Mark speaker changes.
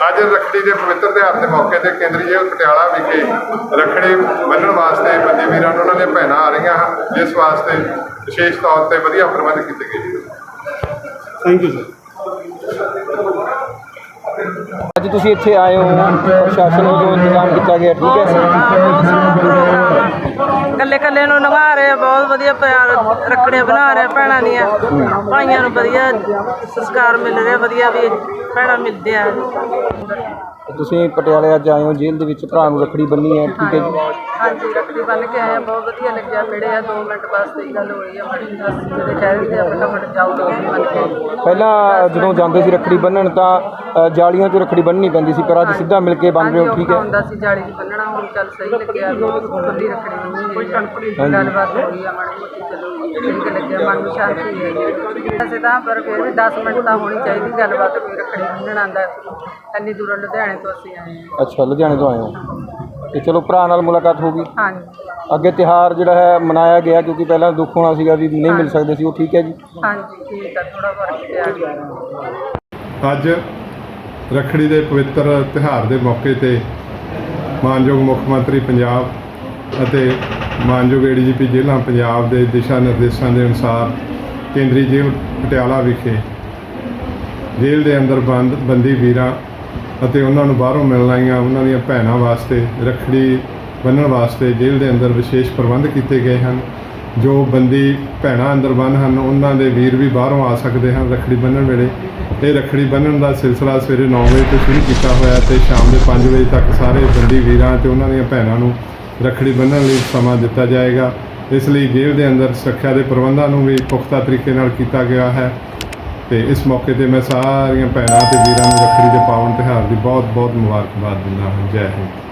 Speaker 1: ਅੱਜ ਰੱਖੜੀ ਦੇ ਪਵਿੱਤਰ ਤਿਉਹਾਰ ਦੇ ਮੌਕੇ ਤੇ ਕੇਂਦਰੀ ਜੇਲ੍ਹ ਪਟਿਆਲਾ ਵਿਖੇ ਰੱਖੜੀ ਬੰਨ੍ਹਣ ਵਾਸਤੇ ਬੰਦੀ ਵੀਰਾਂ ਨੂੰ ਉਹਨਾਂ ਦੀਆਂ ਭੈਣਾਂ ਆ ਰਹੀਆਂ ਹਨ ਜਿਸ ਵਾਸਤੇ ਵਿਸ਼ੇਸ਼ ਤੌਰ ਤੇ ਵਧੀਆ ਪ੍ਰਬੰਧ ਕੀਤੇ ਗਏ ਨੇ
Speaker 2: ਥੈਂਕ ਯੂ ਸਰ
Speaker 3: ਅੱਜ ਤੁਸੀਂ ਇੱਥੇ ਆਏ ਹੋ ਪ੍ਰਸ਼ਾਸਨ ਵੱਲੋਂ ਇੰਤਜ਼ਾਮ ਕੀਤਾ ਗਿਆ ਠੀਕ ਹੈ
Speaker 4: ਕੱਲੇ ਕੱਲੇ ਨੂੰ ਨਿਭਾ ਰਹੇ ਆ, ਬਹੁਤ ਵਧੀਆ ਪਿਆਰ ਰੱਖੜੀਆਂ ਬਣਾ ਰਹੇ ਆ ਭੈਣਾਂ ਦੀਆਂ। ਭਾਈਆਂ ਨੂੰ ਵਧੀਆ ਸੰਸਕਾਰ ਮਿਲ ਰਿਹਾ, ਵਧੀਆ ਵੀ ਭੈਣਾਂ ਮਿਲਦੇ ਆ।
Speaker 3: ਤੁਸੀਂ ਪਟਿਆਲੇ ਅੱਜ ਆਏ ਹੋ, ਜੇਲ੍ਹ ਦੇ ਵਿੱਚ ਭਰਾ ਨੂੰ ਰੱਖੜੀ ਬੰਨੀ ਹੈ, ਠੀਕ ਹੈ ਜੀ?
Speaker 4: ਹਾਂਜੀ ਰੱਖੜੀ ਬੰਨ ਕੇ ਆਏ ਆ ਬਹੁਤ ਵਧੀਆ ਲੱਗਿਆ ਮਿਲੇ ਆ 2 ਮਿੰਟ ਵਾਸਤੇ ਹੀ ਗੱਲ ਹੋਈ ਆ ਬੜੀ ਬਸ ਜਿਹੜੇ ਕਹਿ ਰਹੇ ਆ ਫਟਾਫਟ ਜਾਓ ਰੱਖੜੀ ਬੰਨ ਕੇ।
Speaker 3: ਪਹਿਲਾਂ ਜਦੋਂ ਜਾਂਦੇ ਸੀ ਰੱਖੜੀ ਬੰਨਣ ਤਾਂ ਅ, ਜਾਲੀਆਂ 'ਚ ਰੱਖੜੀ ਬੰਨਣੀ ਪੈਂਦੀ ਸੀ ਪਰ ਅੱਜ ਸਿੱਧਾ ਮਿਲ ਕੇ ਬੰਨ ਰਹੇ ਹੋ ਠੀਕ
Speaker 4: ਔਖਾ
Speaker 3: ਹੈ
Speaker 4: ਹੁੰਦਾ ਸੀ ਜਾਲੀ ਚ ਬੰਨਣਾ ਹੁਣ ਚੱਲ ਸਹੀ ਲੱਗਿਆ ਖੁੱਲੀ ਰੱਖੜੀ ਬੰਨੀ ਹੈ ਗੱਲਬਾਤ ਹੋਈ ਆ ਮਾੜੀ ਮੋਟੀ ਚਲੋ ਠੀਕ ਲੱਗਿਆ ਮਨ ਨੂੰ ਸ਼ਾਂਤੀ ਹੈ ਵੈਸੇ ਤਾਂ ਪਰ ਫਿਰ ਵੀ 10 ਮਿੰਟ ਤਾਂ ਹੋਣੀ ਚਾਹੀਦੀ ਗੱਲਬਾਤ ਕੋਈ ਰੱਖੜੀ ਬੰਨਣ ਆਂਦਾ ਇੰਨੀ ਦੂਰੋਂ ਲੁਧਿਆਣੇ ਤੋਂ ਅਸੀਂ ਆਏ ਹਾਂ।
Speaker 3: ਅੱਛਾ ਲੁਧਿਆਣੇ ਤੋਂ ਆਏ ਹੋ? ਤੇ ਚਲੋ ਭਰਾ ਨਾਲ ਮੁਲਾਕਾਤ ਹੋ ਗਈ।
Speaker 4: ਹਾਂਜੀ।
Speaker 3: ਅੱਗੇ ਤਿਹਾਰ ਜਿਹੜਾ ਹੈ ਮਨਾਇਆ ਗਿਆ ਕਿਉਂਕਿ ਪਹਿਲਾਂ ਦੁੱਖ ਹੋਣਾ ਸੀਗਾ ਵੀ ਨਹੀਂ ਮਿਲ ਸਕਦੇ ਸੀ ਉਹ ਠੀਕ ਹੈ ਜੀ।
Speaker 4: ਹਾਂਜੀ ਠੀਕ ਆ ਥੋੜਾ ਫ਼ਰਕ ਪਿਆ ਗਿਆ।
Speaker 1: ਅੱਜ ਰੱਖੜੀ ਦੇ ਪਵਿੱਤਰ ਤਿਉਹਾਰ ਦੇ ਮੌਕੇ ਤੇ ਮਾਨਯੋਗ ਮੁੱਖ ਮੰਤਰੀ ਪੰਜਾਬ ਅਤੇ ਮਾਨਯੋਗ ਏਡੀਜੀਪੀ ਜੇਲ੍ਹਾਂ ਪੰਜਾਬ ਦੇ ਦਿਸ਼ਾ ਨਿਰਦੇਸ਼ਾਂ ਦੇ ਅਨੁਸਾਰ ਕੇਂਦਰੀ ਜੇਲ੍ਹ ਪਟਿਆਲਾ ਵਿਖੇ ਜੇਲ੍ਹ ਦੇ ਅੰਦਰ ਬੰਦ ਬੰਦੀ ਵੀਰਾਂ ਅਤੇ ਉਹਨਾਂ ਨੂੰ ਬਾਹਰੋਂ ਮਿਲਣ ਆਈਆਂ ਉਹਨਾਂ ਦੀਆਂ ਭੈਣਾਂ ਵਾਸਤੇ, ਰੱਖੜੀ ਬੰਨ੍ਹਣ ਵਾਸਤੇ ਜੇਲ੍ਹ ਦੇ ਅੰਦਰ ਵਿਸ਼ੇਸ਼ ਪ੍ਰਬੰਧ ਕੀਤੇ ਗਏ ਹਨ। ਜੋ ਬੰਦੀ ਭੈਣਾਂ ਅੰਦਰ ਬੰਨ ਹਨ, ਉਹਨਾਂ ਦੇ ਵੀਰ ਵੀ ਬਾਹਰੋਂ ਆ ਸਕਦੇ ਹਨ ਰੱਖੜੀ ਬੰਨ੍ਹਣ ਵੇਲੇ। ਇਹ ਰੱਖੜੀ ਬੰਨ੍ਹਣ ਦਾ ਸਿਲਸਿਲਾ ਸਵੇਰੇ 9 ਵਜੇ ਤੋਂ ਸ਼ੁਰੂ ਕੀਤਾ ਹੋਇਆ ਤੇ ਸ਼ਾਮ ਦੇ 5 ਵਜੇ ਤੱਕ ਸਾਰੇ ਬੰਦੀ ਵੀਰਾਂ ਤੇ ਉਹਨਾਂ ਦੀਆਂ ਭੈਣਾਂ ਨੂੰ ਰੱਖੜੀ ਬੰਨ੍ਹਣ ਲਈ ਸਮਾਂ ਦਿੱਤਾ ਜਾਏਗਾ। ਇਸ ਲਈ ਜੇਲ੍ਹ ਦੇ ਅੰਦਰ ਸੁਰੱਖਿਆ ਦੇ ਪ੍ਰਬੰਧਾਂ ਨੂੰ ਵੀ ਪੁਖਤਾ ਤਰੀਕੇ ਨਾਲ ਕੀਤਾ ਗਿਆ ਹੈ। ਤੇ ਇਸ ਮੌਕੇ ਤੇ ਮੈਂ ਸਾਰੀਆਂ ਭੈਣਾਂ ਤੇ ਵੀਰਾਂ ਨੂੰ ਰੱਖੜੀ ਦੇ ਪਾਵਨ ਤਿਉਹਾਰ ਦੀ ਬਹੁਤ ਬਹੁਤ ਮੁਬਾਰਕਬਾਦ ਦਿੰਦਾ ਹਾਂ। ਜੈ ਹਿੰਦ।